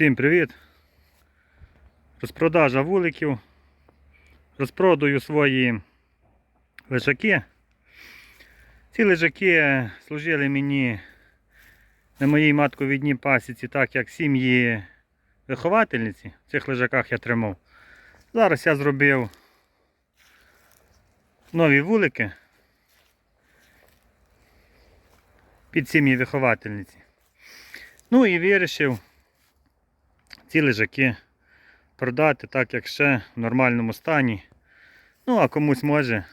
Всім привіт! Розпродажа вуликів. Розпродаю свої лежаки. Ці лежаки служили мені на моїй матковідній пасіці, так як сім'ї виховательниці. В цих лежаках я тримав. Зараз я зробив нові вулики під сім'ї виховательниці. Ну і вирішив ці лежаки продати так, як ще в нормальному стані. Ну, а комусь може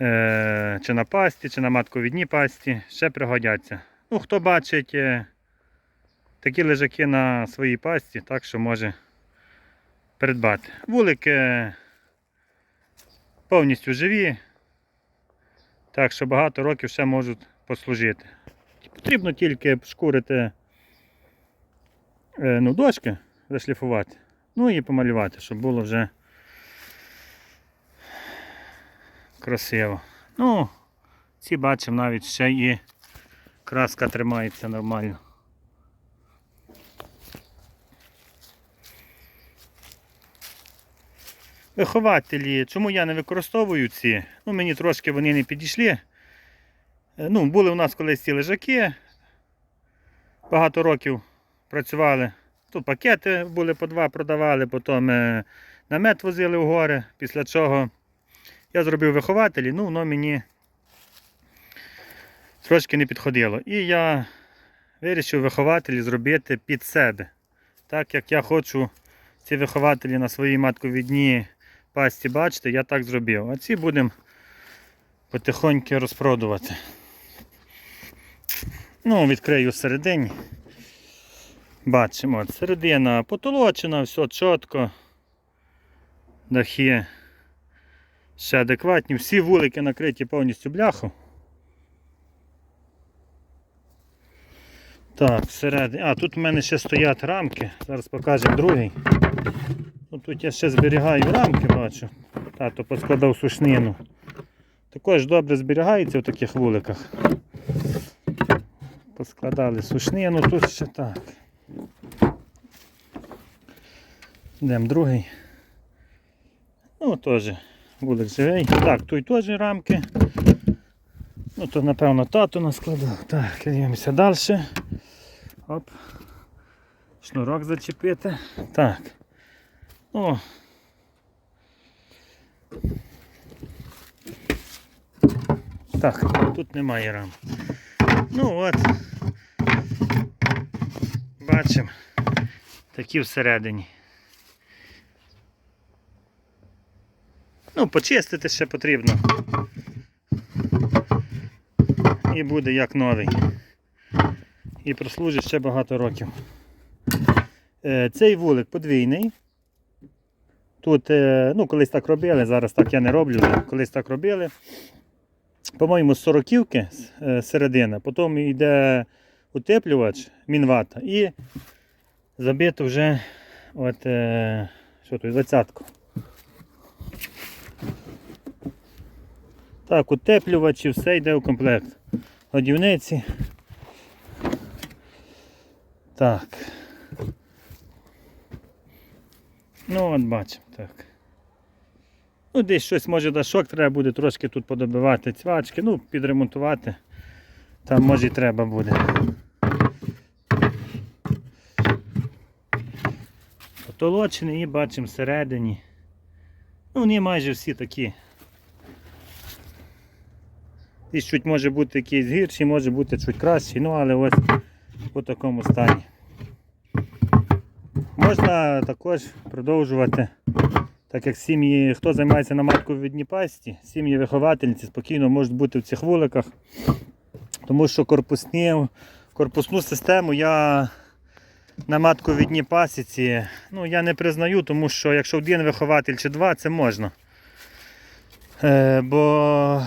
е, чи на пасті, чи на матковідній пасті ще пригодяться. Ну, хто бачить е, такі лежаки на своїй пасті, так що може придбати. Вулики повністю живі, так що багато років ще можуть послужити. Потрібно тільки шкурити е, ну, дошки, зашліфувати, ну і помалювати, щоб було вже красиво. Ну, ці бачимо навіть ще і краска тримається нормально. Вихователі, чому я не використовую ці? Ну, мені трошки вони не підійшли. Е, Ну, були у нас колись ці лежаки. Багато років працювали. Тут пакети були по два, продавали, потім е, намет возили в гори, після чого я зробив вихователі, ну воно мені трошки не підходило. І я вирішив вихователі зробити під себе. Так як я хочу ці вихователі на своїй матковідній пасті бачити, я так зробив. А ці будемо потихоньку розпродувати. Ну, відкрию всередині. Бачимо, середина потолочена, все чітко. Дахи ще адекватні. Всі вулики накриті повністю бляхом. Так, всередині. А, тут в мене ще стоять рамки. Зараз покажемо другий. Ну, тут я ще зберігаю рамки, бачу. Тато поскладав сушнину. Також добре зберігається в таких вуликах. Поскладали сушнину, тут ще так. Йдемо другий. Ну, теж вулик живий. Так, тут теж рамки. Ну, то напевно тато наскладав. Так, дивимося далі. Оп. Шнурок зачепити. Так. О. Так, тут немає рам. Ну от. Бачимо. Такі всередині. Ну, почистити ще потрібно. І буде як новий. І прослужить ще багато років. Е, Цей вулик подвійний. Тут, е, ну, колись так робили, зараз так я не роблю, колись так робили. По-моєму, з сороківки е, середина, потім йде утеплювач, мінвата і забито вже от, що тут, двадцятку. Так, утеплювач і все йде у комплект. Годівниці. Так. Ну, от бачимо, так. Ну, десь щось може дашок треба буде трошки тут подобивати цвачки, ну, підремонтувати. Там може і треба буде. Потолочені і бачимо всередині. Ну, вони майже всі такі. Десь чуть може бути якийсь гірший, може бути чуть кращий, ну але ось у такому стані. Можна також продовжувати, так як сім'ї, хто займається на матковідній пасті, сім'ї виховательниці спокійно можуть бути в цих вуликах, тому що корпусні, корпусну систему я на матковідній пасіці ну, я не признаю, тому що якщо один вихователь чи два, це можна. Е, бо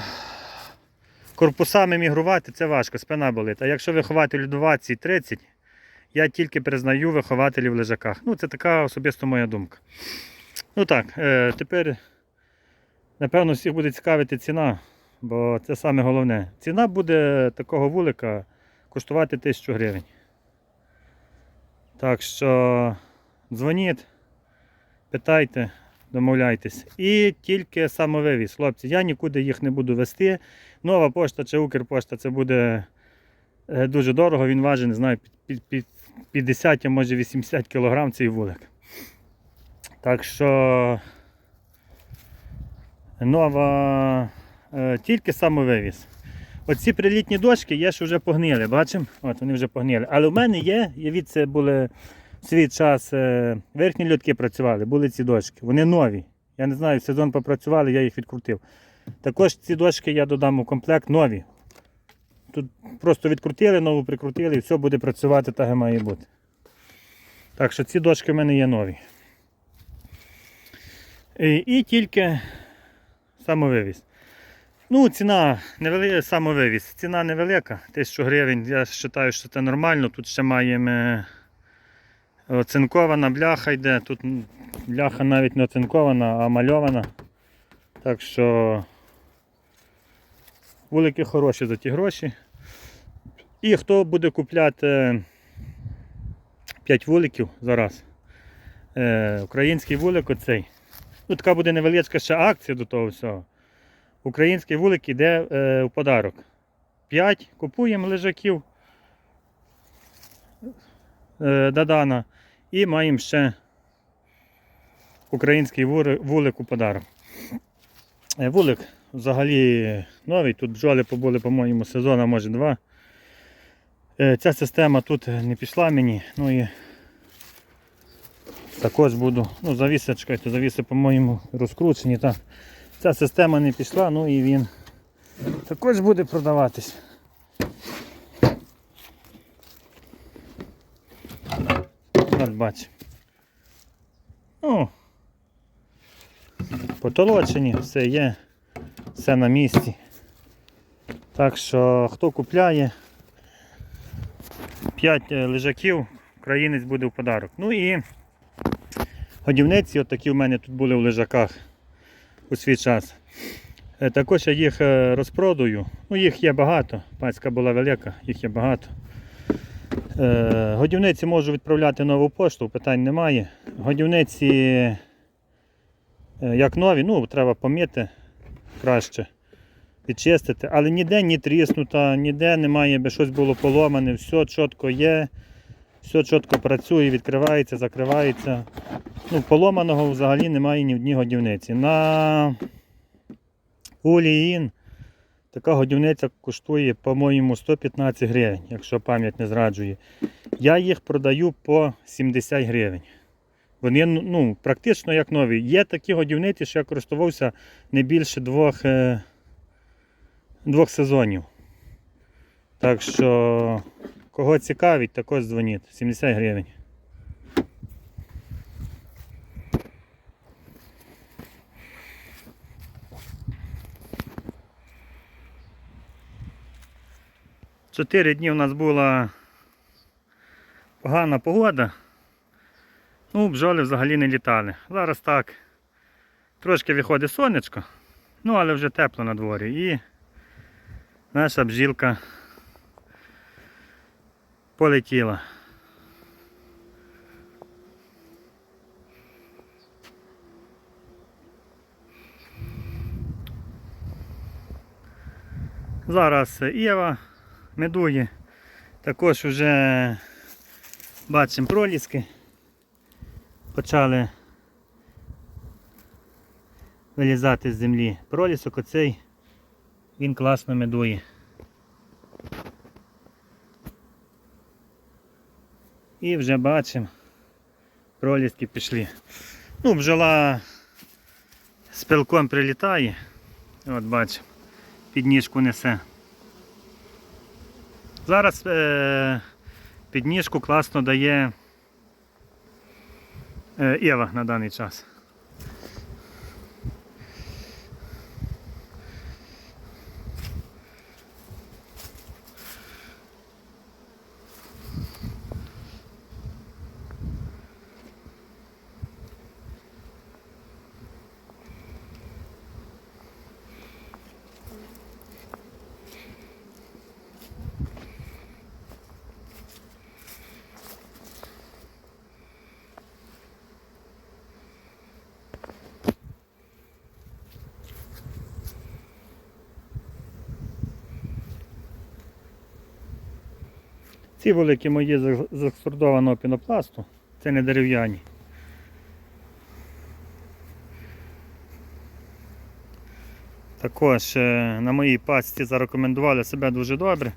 корпусами мігрувати це важко, спина болить. А якщо вихователю 20-30, я тільки признаю вихователів в лежаках. Ну, це така особисто моя думка. Ну так, е, тепер, напевно, всіх буде цікавити ціна, бо це саме головне. Ціна буде такого вулика коштувати 1000 гривень. Так що дзвоніть, питайте, домовляйтесь. І тільки самовивіз, хлопці. Я нікуди їх не буду вести. Нова пошта чи Укрпошта це буде е, дуже дорого. Він важить, не знаю, під, під 50, а може 80 кг цей вулик. Так що нова е, тільки самовивіз. Оці прилітні дошки є, що вже погнили, бачимо? От вони вже погнили. Але в мене є, є від це були свій час е, верхні льотки працювали, були ці дошки. Вони нові. Я не знаю, сезон попрацювали, я їх відкрутив. Також ці дошки я додам у комплект нові. Тут просто відкрутили, нову прикрутили і все буде працювати так, як має бути. Так що ці дошки в мене є нові. І, і тільки самовивіз. Ну, ціна невелика, самовивіз. Ціна невелика, 1000 гривень. Я вважаю, що це нормально. Тут ще маємо е, оцинкована бляха йде. Тут бляха навіть не оцинкована, а мальована. Так що вулики хороші за ті гроші. І хто буде купляти 5 вуликів зараз. Е, український вулик оцей. Ну, така буде невеличка ще акція до того всього. Український вулик іде е, в подарок. 5 купуємо лежаків е, Дадана і маємо ще український вулик у подарок. Е, вулик взагалі новий, тут бджоли побули, по-моєму, сезона, може два. Е, ця система тут не пішла мені, ну і також буду, ну завіси, чекайте, завіси, по-моєму, розкручені. Так. Ця система не пішла, ну і він також буде продаватись. От бач. Ну, потолочені, все є, все на місці. Так що хто купляє 5 лежаків, українець буде в подарок. Ну і годівниці, от такі в мене тут були в лежаках у свій час. Е, Також я їх е, розпродаю. Ну, їх є багато. Пацька була велика, їх є багато. Е, Годівниці можу відправляти нову пошту, питань немає. Годівниці, е, як нові, ну, треба помити краще, відчистити, але ніде не тріснута, ніде немає, аби щось було поломане, все чітко є, все чітко працює, відкривається, закривається. Ну, поломаного взагалі немає ні в одній годівниці. На Уліїн така годівниця коштує, по-моєму, 115 гривень, якщо пам'ять не зраджує. Я їх продаю по 70 гривень. Вони ну, практично як нові. Є такі годівниці, що я користувався не більше двох, е, двох сезонів. Так що, кого цікавить, також дзвоніть. 70 гривень. Чотири дні у нас була погана погода. Ну, бджоли взагалі не літали. Зараз так. Трошки виходить сонечко, ну але вже тепло на дворі. І наша бджілка полетіла. Зараз Єва медує. Також вже бачимо проліски. Почали вилізати з землі. Пролісок оцей, він класно медує. І вже бачимо, проліски пішли. Ну, бджола з пилком прилітає. От бачимо, підніжку несе. Зараз е, підніжку класно дає Ева на даний час. Ці великі мої з- з пінопласту, це не дерев'яні. Також е, на моїй пасті зарекомендували себе дуже добре.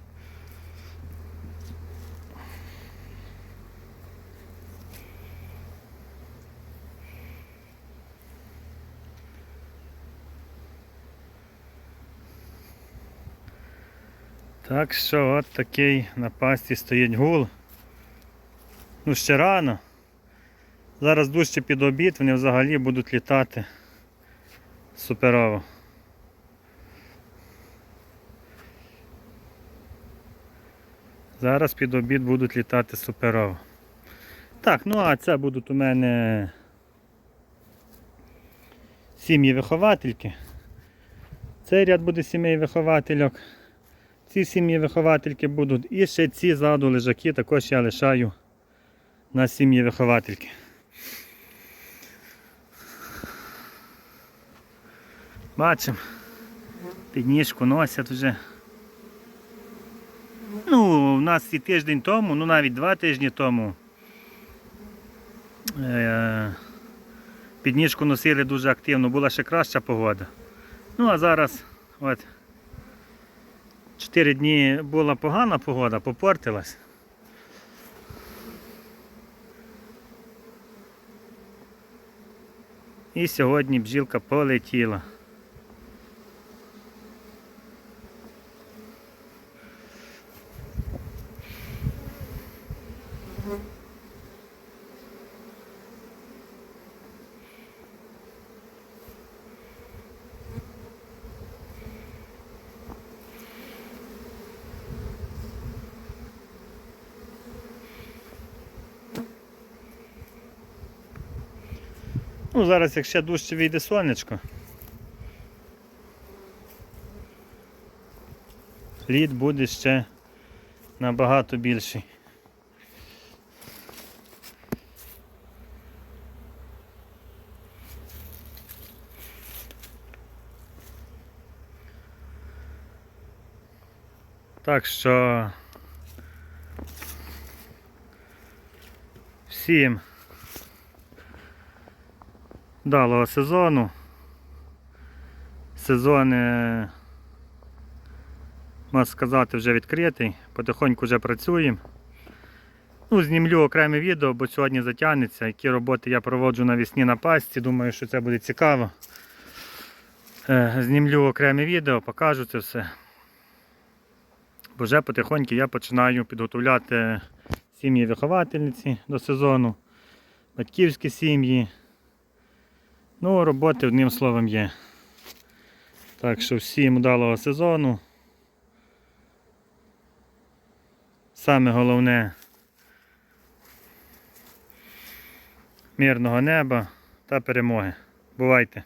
Так що от такий на пасті стоїть гул. Ну ще рано. Зараз дужче під обід, вони взагалі будуть літати суперово. Зараз під обід будуть літати суперово. Так, ну а це будуть у мене сім'ї виховательки. Цей ряд буде сімей виховательок. Ці сім'ї виховательки будуть. І ще ці ззаду лежаки також я лишаю на сім'ї виховательки. Бачимо, підніжку носять вже. Ну, у нас і тиждень тому, ну навіть два тижні тому. Е- підніжку носили дуже активно, була ще краща погода. Ну а зараз от. Чотири дні була погана погода, попортилась. І сьогодні бджілка полетіла. Ну, зараз як ще дужче вийде сонечко. Лід буде ще набагато більший. Так що всім вдалого сезону. Сезон, е, можна сказати, вже відкритий, потихоньку вже працюємо. Ну, знімлю окреме відео, бо сьогодні затягнеться, які роботи я проводжу навесні на пасті. Думаю, що це буде цікаво. Е, Знімлю окреме відео, покажу це все. Бо вже потихоньку я починаю підготовляти сім'ї виховательниці до сезону, батьківські сім'ї. Ну, роботи одним словом є. Так що всім удалого сезону. Саме головне мирного неба та перемоги. Бувайте!